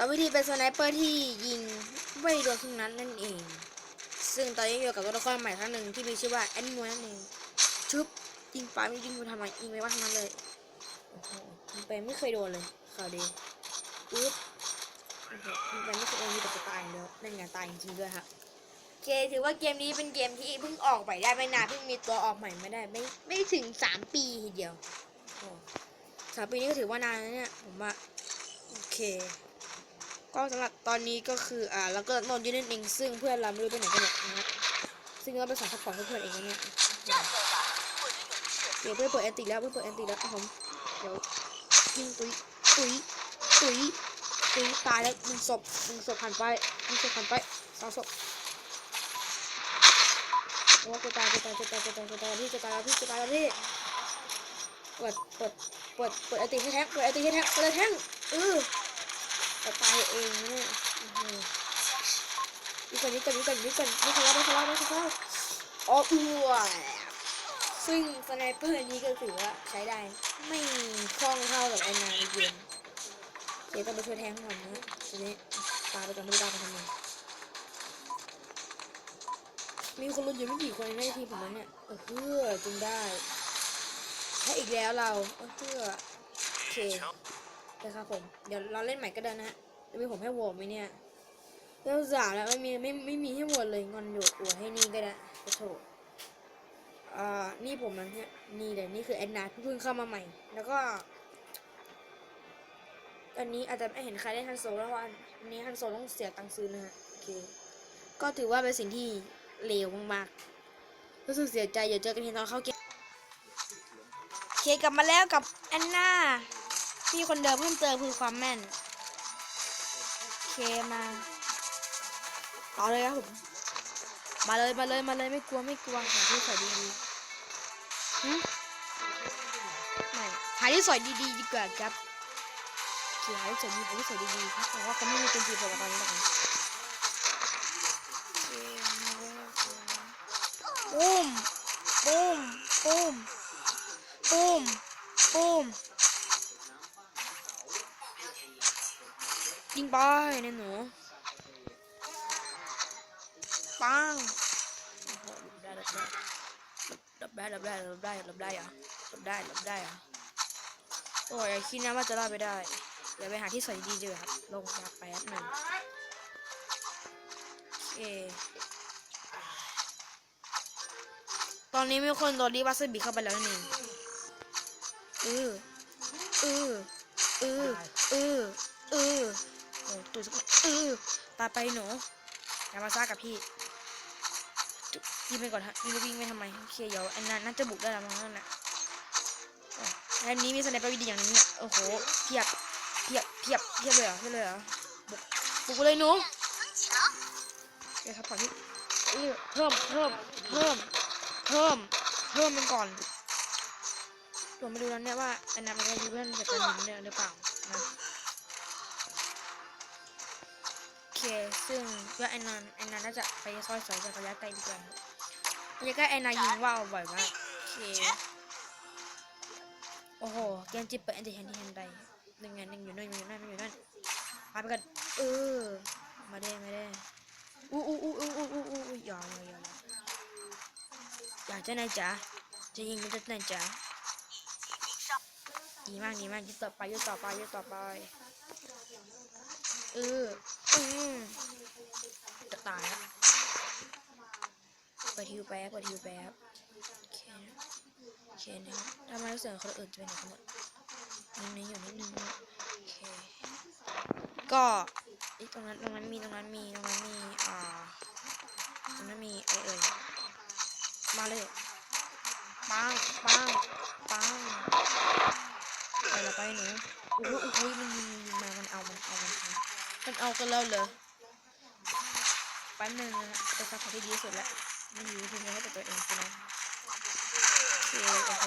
สอนวิธีเป็นสไนเปอร์ที่ยิงไม่โดนทุกนัดนั่นเอง ซึ่งตอนนี้อยู่กับตัวละครใหม่ครั้งหนึ่งที่มีชื่อว่าแอนมวยนั่นเองชุบยิงไปไม่ยิงไปทำไมยิงไปว่าทั้งนั้นเลยโอ้โหยิงไปไม่เคยโดนเลยข่าวดีอุ๊บโอ้โหยิงไปไม่เคยโดนมีแต่จะตายอย่างเดียวนั่นไงตายจริงด้วยครับโอเคถือว่าเกมนี้เป็นเกมที่เพิ่งออกไปได้ไม่นานเพิ่งมีตัวออกใหม่ไม่ได้ไม่ไม่ถึงสามปีทีเดียวโอ้สามปีนี้ก็ถือว่านานแล้วเนี่ยผมว่าโอเค ก็สำหรับตอนนี้ก็คืออ่าแล้วก็นอนอยู่นั่นเองซึ่งเพื่อนเราไม่รู้ไปไหนกันหมดนะครับซึ่งเราเป็นสายซัพพอร์ตเพื่อนเองนะเนี่ยเดี๋ยวเพื่อนเปิดแอนติแล้วเพื่อนเปิดแอนติแล้วผมเดี๋ยวยิงตุ้ยตุ้ยตุ้ยตุ้ยตายแล้วหนึ่งศพหนึ่งศพผ่านไปหนึ่งศพผ่านไปสองศพโอ้จะตายจะตายจะตายจะตายจะตายพี่จะตายแล้วพี่จะตายแล้วพี่เปิดเปิดเปิดเปิดไอติให้แท็กเปิดไอติให้แท็กเปิดแท็กเออ จะตายเองเนี่ยโอ้โหนี่ก่อนนี่ก่อนนี่ก่อนนี่ก่อนนี่เขาเล่าไม่เขาเล่าไม่เขาเล่าอ๋ออ้วซึ่งสไนเปอร์นี้ก็ถือว่าใช้ได้ ไม่คล่องเท่ากับไอ้นายเกมเดี๋ยวต้องไปช่วยแทงก่อนนะทีนี้ตาไปก่อนไม่รู้ไปทำไมมีคนรุนอยู่ไม่กี่คนในทีผมนั้นเนี่ยเพื่อจึงได้ให้อีกแล้วเราเพื่อโอเค นะครับผม เดี๋ยวเราเล่นใหม่ก็ได้นะฮะจะมีผมให้โหวตไหมเนี่ยเรื่องสามแล้วไม่มีไม่ไม่มีให้โหวตเลยงอนอยู่อวดให้นี่ก็ได้ขอโทษอ่านี่ผมนะเนี่ยนี่เลยนี่คือแอนนาที่เพิ่งเข้ามาใหม่ แล้วก็ อันนี้อาจจะไม่เห็นใครได้ฮันโซแล้วว่าอันนี้ฮันโซต้องเสียตังค์ซื้อนะฮะโอเคก็ถือว่าเป็นสิ่งที่เลวมากๆรู้สึกเสียใจอย่าเจอกันทีตอนเข้าเกมโอเคกลับมาแล้วกับแอนนา พี่คนเดิมเพิ่มเติมคือความแม่น โอเคมาต่อเลยครับผม มาเลยมาเลยมาเลยไม่กลัวไม่กลัวหาที่สอยดีๆหึไม่หาที่สอยดีๆดีกว่าครับโอเคหาที่สอยดีหาที่สอยดีๆครับแต่ว่าเขาไม่มีคนจีบผมตอนนี้นะครับโอเคปุ้มปุ้มปุ้มปุ้มปุ้ม ยิงไปเนี่ยหนูปังหหลบได้หลบได้ลบได้หลบได้หลบได้หลบได้ลบได้รอหลบได้หลบได้เหรอโอ้ยคิดนะว่าจะรอดไปได้เดี๋ยวไปหาที่สวยดีเจอครับ ลงมาแป๊บหนึ่งโอตอนนี้มีคนโดนรีบัสบีเข้าไปแล้วนั่เออเออเออเออ โอ้ตัวสักหน่อยเออตายไปหนูอย่ามาซ่ากับพี่ยิงไปก่อนฮะยิงไปวิ่งไปทำไมโอเคเดี๋ยวอันนั้นน่าจะบุกได้แล้วมั้งนั่นแหละอ้แล้วนี้มีสไนเปอร์วิดีอย่างนี้เนี่ยโอ้โหเพียบเพียบเพียบเพียบเลยเหรอเพียบเลยเหรอบุกบุกเลยหนูเดี๋ยวครับก่อนที่เออเพิ่มเพิ่มเพิ่มเพิ่มเพิ่มมันก่อนผมไม่รู้แล้วเนี่ยว่าอันนั้นมันจะยืมเพื่อนจากการยิงเนี่ยหรือเปล่านะ ซึ่งเพื่อไอ้นันไอ้นันน่าจะไปซอยสอยจากระยะไกลดีกว่าระยะใกล้ไอ้นายิงว่าวบ่อยมากโอเคโอ้โหเกมจิบเปิดอันติแฮนที่แฮนใดหนึ่งไงหนึ่งอยู่นั่นอยู่นั่นอยู่นั่นพาไปกันเออมาได้มาได้อู้อู้อู้อู้อู้อู้อู้อย่าอย่าอย่าอยากจะนายจ๋าจะยิงมันจะนายจ๋าดีมากดีมากยึดต่อไปยึดต่อไปยึดต่อไปเอออืม จะตายแล้วเปิดฮิวแป๊บเปิดฮิวแป๊บโอเคนะโอเคนะทำไมารู้สึกคนอื่นจะเปไหนกันหมดนิดนึงอยู่นิดนึงโอเคก็อีกตรงนั้นตรงนั้นมีตรงนั้นมีตรงนั้นมีอ่าตรงนั้นมีไอเอ่ย มาเลย ปัง ปัง ปัง ไปละไปหนูโอ้โหโอ้โหมันยิงยิงมา มันเอา มันเอา มันเอามันเอา กันแล้วเหรอแป๊บนึงนะเป็นซัพพอร์ตที่ดีที่สุดแล้วมันอยู่ทีมนี้ให้แต่ตัวเองใช่ไหมโอเคโอ้โห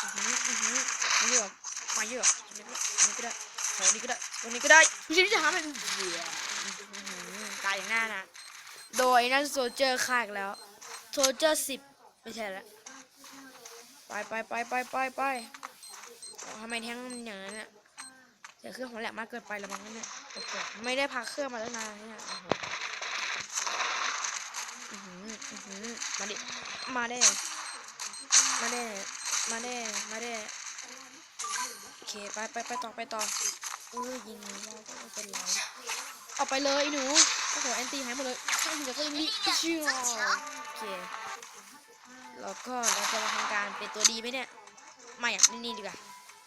อือหืออือหือมาเยอะมาเยอะนี่ก็ได้โหนี่ก็ได้ตรงนี้ก็ได้ดูสิจะหามันเหี้ยอื้อหือตายอย่างหน้านะโดยนั่นโซเจอร์ฆ่ากแล้วโซเจอร์สิบไม่ใช่ล้วไปไปไปไปไปไปทำไมแท้งอย่างนั้นอะ แต่เครื่องของแหลกมากเกินไปแล้วมั้งเนี่ยไม่ได้พักเครื่องมาตั้งนานเนี่ยมาดิ มาได้ มาได้ มาได้ มาได้ โอเค ไปไปไปต่อไปต่อเออยิงแล้วก็เป็นไรออกไปเลยหนู โอ้โห แอนตี้หายหมดเลยช่างจะก็ยังมีเชื่อโอเค แล้วก็เราจะมาทำการเป็นตัวดีไหมเนี่ย ไม่อะ นี่นี่ดีกว่า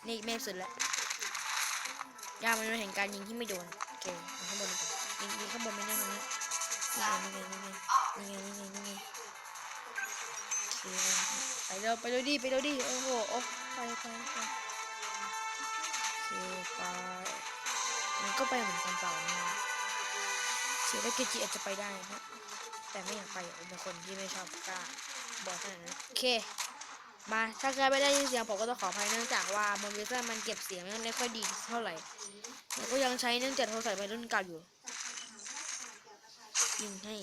นี่ไม่สุดแล้ว ยามันเป็นแห่งการยิงที่ไม่โดนโอเคข้างบนดีกว่ายิงยิงข้างบนไม่ได้ตรงนี้นี่ไงนี่ไงนี่ไงนี่ไงนี่ไงนี่ไงไปเร็วไปเร็วดิไปเร็วดิโอ้โหโอ้ไปไปไปโอเคไปมันก็ไปเหมือนกันเปล่าเนี่ยเสียได้เกจิอาจจะไปได้นะแต่ไม่อยากไปเป็นคนที่ไม่ชอบกล้าบอกขนาดนั้นโอเค มาถ้าเกิดไม่ได้ยินเสียงผมก็ต้องขออภัยเนื่องจากว่าโมบิเซอร์มันเก็บเสียงไม่ค่อยดีเท่าไหร่แต่ก็ยังใช้เนื่องจากโทรศัพท์เป็นรุ่นเก่าอยู่ยิงให้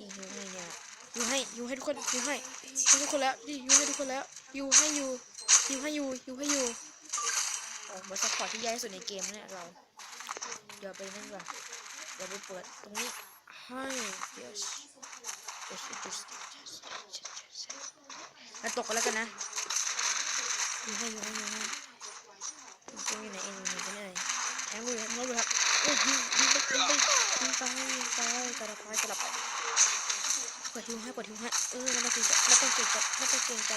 ยิงให้เนี่ยยูให้ยูให้ทุกคนยูให้ยูทุกคนแล้วดิยูให้ทุกคนแล้วยูให้ยูยูให้ยูยูให้ยูโอ้มาซัพพอร์ตที่ใหญ่ที่สุดในเกมเนี่ยเราเดี๋ยวไปนั่นกว่าเดี๋ยวไปเปิดตรงนี้ให้ yes yes yes yes yes yes yes แล้วตกกันแล้วกันนะอยู่ให้อยู่ให้อยู่ให้ยูจะอยู่ไหนเอ็นอยู่ไหนกันเนี่ยแทงเลยแทงเลยครับโอ้ยยิงยิงไปยิงไปยิงไปยิงไปกระดับไปกระดับไปเปิดทิวให้เปิดทิวให้เออไม่ต้องเกรงใจไม่ต้องเกรงใจไม่ต้องเกรงใจ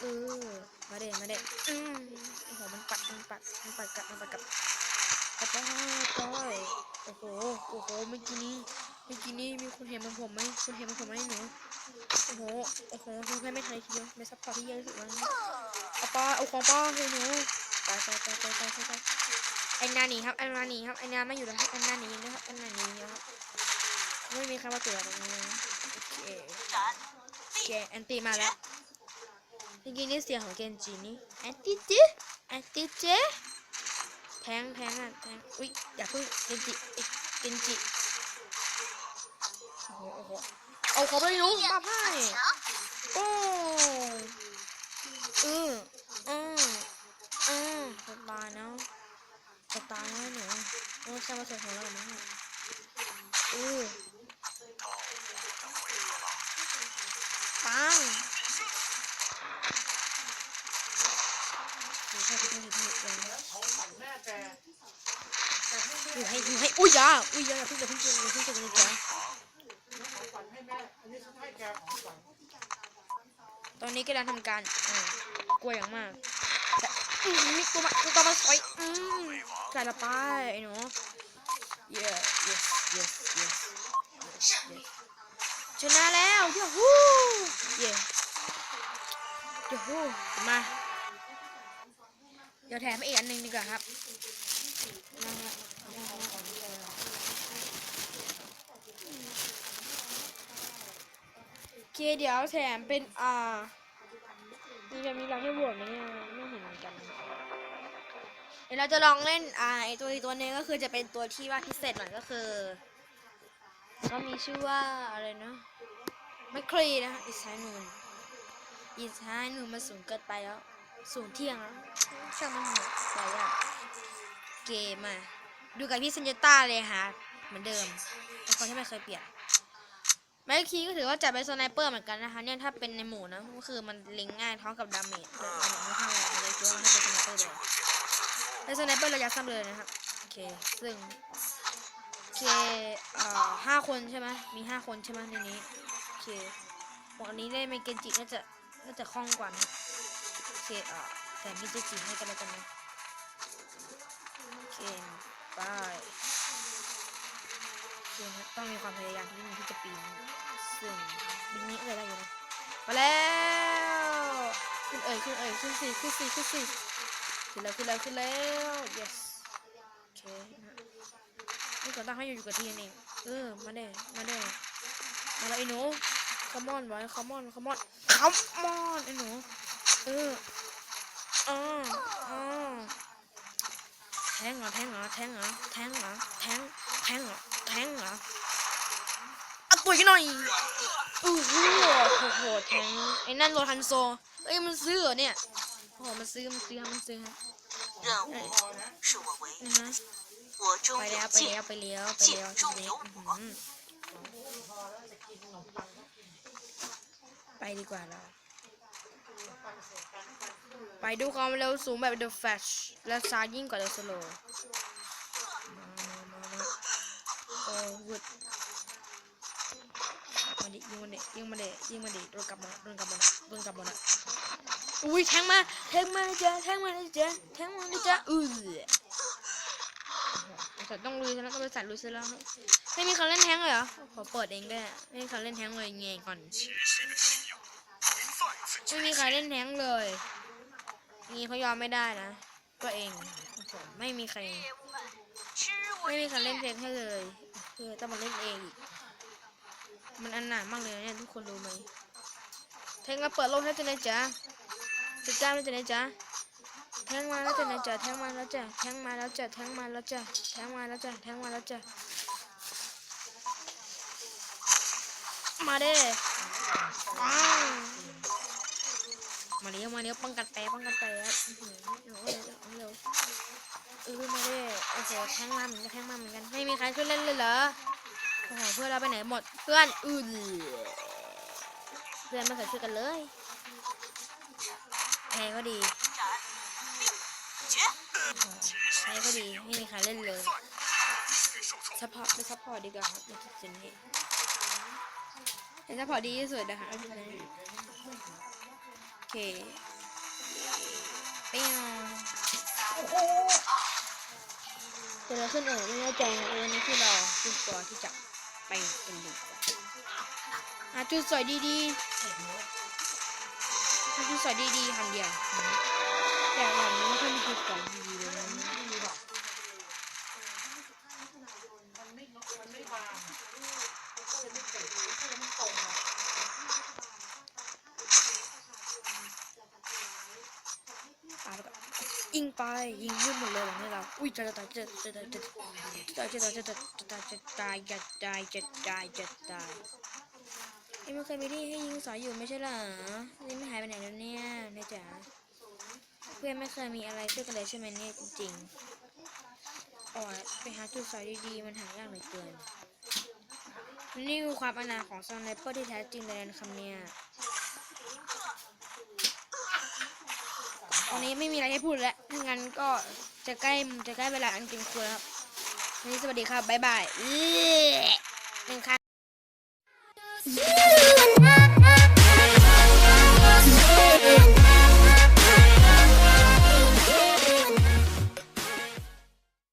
เออมาเด่มาเด่อืมโอ้โหมันปัดมันปัดมันปัดกลับมันปัดกลับปัดไปไปโอ้โหโอ้โหเมื่อกี้นี้ เมื่อกี้นี้มีคนเห็นมันผมไหมคนเห็นมันผมไหมหนูโอ้โหโอ้โหดูให้ไม่ทันทีเดียวไม่ซัพพอร์ตที่เยอะที่สุดแล้วเอาป้าเอาของป้าให้หนูไปไปไปไปไปไปไปไอ้นาหนีครับไอ้นาหนีครับไอ้นาไม่อยู่แล้วครับไอ้นาหนีนะครับไอ้นาหนีนะครับไม่มีใครมาเตือนตรงนี้นะโอเคโอเคแอนตี้มาแล้วเมื่อกี้นี่เสียงของเกนจินี่แอนตี้จีแอนตี้เจแทงแทงอะแทงอุ้ยอย่าเพิ่งเกนจิเอ้ยเกนจิ เอาเขาไปลุงมาไพ่โอ้ออเออเออจะตายแล้วจะตายแล้วหนูโอ้ใช่มาเสร็จของเราแล้วมั้งเนี่ยเอปังดูใช่ใช่ดูใช่ดูใช่ดูให้ดูให้อุ้ยยาอุ้ยยาอย่าเพิ่งอย่าเพิ่งเจออย่าเพิ่งเจอเลยจ้ะ ตอนนี้กำลังทำการกลัวอย่างมากมีตัวมาตัวมาสอยใส่ละไปไอ้หนู yeah yes yes yes yes ชนะแล้วยูฮูเย่ยูฮูมาเดี๋ยวแถมอีกอันหนึ่งดีกว่าครับนั่งละนั่งละโอ เคเดี๋ยวแถมเป็นอ่านี่จะมีเราให้โหวตไหมเนี่ยไม่เห็นเหมือนกันเดี๋ยวเราจะลองเล่นอ่าไอตัวอีกตัวหนึงก็คือจะเป็นตัวที่ว่าพิเศษหน่อยก็คือ ก็มีชื่อว่าอะไรนะไม่ครีนะอิสายนูนอิสายนูนมันสูงเกินไปแล้ว สูงเที่ยงแล้วช่างมันเหนื่อยใจอะเกมอะดูกับพี่ซันเยต้าเลยค่ะเหมือนเดิมเป็นคนที่ไม่เคยเปลี่ยน แม็กคีก็ถือว่าจัดเป็นสไนเปอร์เหมือนกันนะคะเนี่ยถ้าเป็นในหมู่นะก็คือมันล็งง่ายท้องกับดาเมจดาเมจไม่เท่าไหร่เลยคิดว่าให้เป็นสไนเปอร์เลยเป็นสไนเปอร์ระยะสั้นเลยนะครับโอเคซึ่งโอเคเอ่อห้าคนใช่ไหมมีห้าคนใช่ไหมในนี้โอเควันนี้ได้เมเกนจิน่าจะน่าจะคล่องกว่านะโอเคเอ่อแต่มิเจจิให้กันแล้วกันนะโอเคไปโอเคครับต้องมีความพยายามที่มีที่จะปีนซึ่งบินนี้อะไรได้อยู่นะมาแล้วขึ้นเอ่ยขึ้นเอ่ยขึ้นสี่ขึ้นสี่ขึ้นสี่ขึ้นแล้วขึ้นแล้วขึ้นแล้ว yes โอเคนะนี่ก็ตั้งให้อยู่กับที่นี่เออมาเด้มาเด้มาแล้วไอ้หนู come on ไว้ come on come on come on ไอ้หนูเอออ่าอ่าแทงเหรอแทงเหรอแทงเหรอแทงเหรอแทงแทงเหรอ ทงเหรอเอาปุ๋ยกันหน่อยอู้หโอ้โหแทงไอ้นั่นโรฮันโซเอ้ยมันซื้อเนี่ยโอ้มันซื้อมันซื้อมันซื้อฮะไปแล้วไปแล้วไปแล้วไปแล้วไปแไปดีกว่าเราไปดูความเร็วสูงแบบเดอ Flash และซายิ่งกว่า The Slow วุดมาดิยิงมาดิยิงมาดิยิงมาดิโดนกับมาโดนกับมาโดนกับมาอุ้ยแทงมาแทงมาจ้าแทงมาจ้าแทงมาจ้าอือสัต้องลุยแล้วก็ไปสัตว์ลุยซะแล้วไม่มีคนเล่นแทงเลยเหรอขอเปิดเองได้ไม่มีคนเล่นแทงเลยเงยก่อนไม่มีใครเล่นแทงเลยนี่เขายอมไม่ได้นะตัวเองไม่มีใคร ไม่มีใครเล่นแทงให้เลย คือต้องมาเล่นเองมันอันหนามากเลยเนี่ยทุกคนรู้ไหมแทงมาเปิดโลกให้เจนนจ๊ะจะจ้าม่เจนนจ๊ะแทงมาแล้วเจนนะจ๊ะแทงมาแล้วจ้ะแทงมาแล้วจ้ะแทงมาแล้วจ้ะแทงมาแล้วจ้ะแทงมาแล้วจ้ะมาเด้ว้าวมาเร็วมาเร็วป้องกันแปรป้องกันแปรครับเอาเร็วเอาเร็ว เออมาดิโอ้โหแทงมาเหมือนกันแทงมาเหมือนกันไม่มีใครช่วยเล่นเลยเหรอโอ้โหเพื่อนเราไปไหนหมดเพื่อนอือเพื่อนไม่เคยช่วยกันเลยแพ้ก็ดีแพ้ก็ดีไม่มีใครเล่นเลยซัพพอร์ตไปซัพพอร์ตดีกว่าครับในจุดนี้เป็นซัพพอร์ตดีที่สุดนะคะเอาจุดนี้โอเคเปี้ยง เกิดอะไรขึ้นเออไม่แน่ใจนะวันนี้ที่เราจุดตัวที่จะไปเป็นหนึ่งอะจุดสวยดีๆจุดสวยดีๆคำเดียวแต่วันนี้ไม่ค่อยมีจุดสวยดีๆเลยนะ อะแล้วก็ ยิงไปยิงยุ่หมดเลยหลังให้เราอุ้ยจะตายจะจะตายจะตายจะตายจะตายจะตายจะตายจะตายจะตายจะตายไอ้ไม่เคยมีที่ให้ยิงสอยอยู่ไม่ใช่เหรอนี่ไม่หายไปไหนแล้วเนี่ยนะจ๊ะเพื่อนไม่เคยมีอะไรช่วยกันเลยใช่ไหมเนี่ยจริงๆอ๋อไปหาจุดสอยดีๆมันหายากเหลือเกินนี่คือความอนาของสไนเปอร์ที่แท้จริงเลยนะคำเนี่ย ตอนนี้ไม่มีอะไรให้พูดแล้วถ้างั้นก็จะใกล้จะใกล้เวลาอันจริงควรแล้วครับวันนี้สวัสดีครับบ๊ายบายหนึ่งครั้ง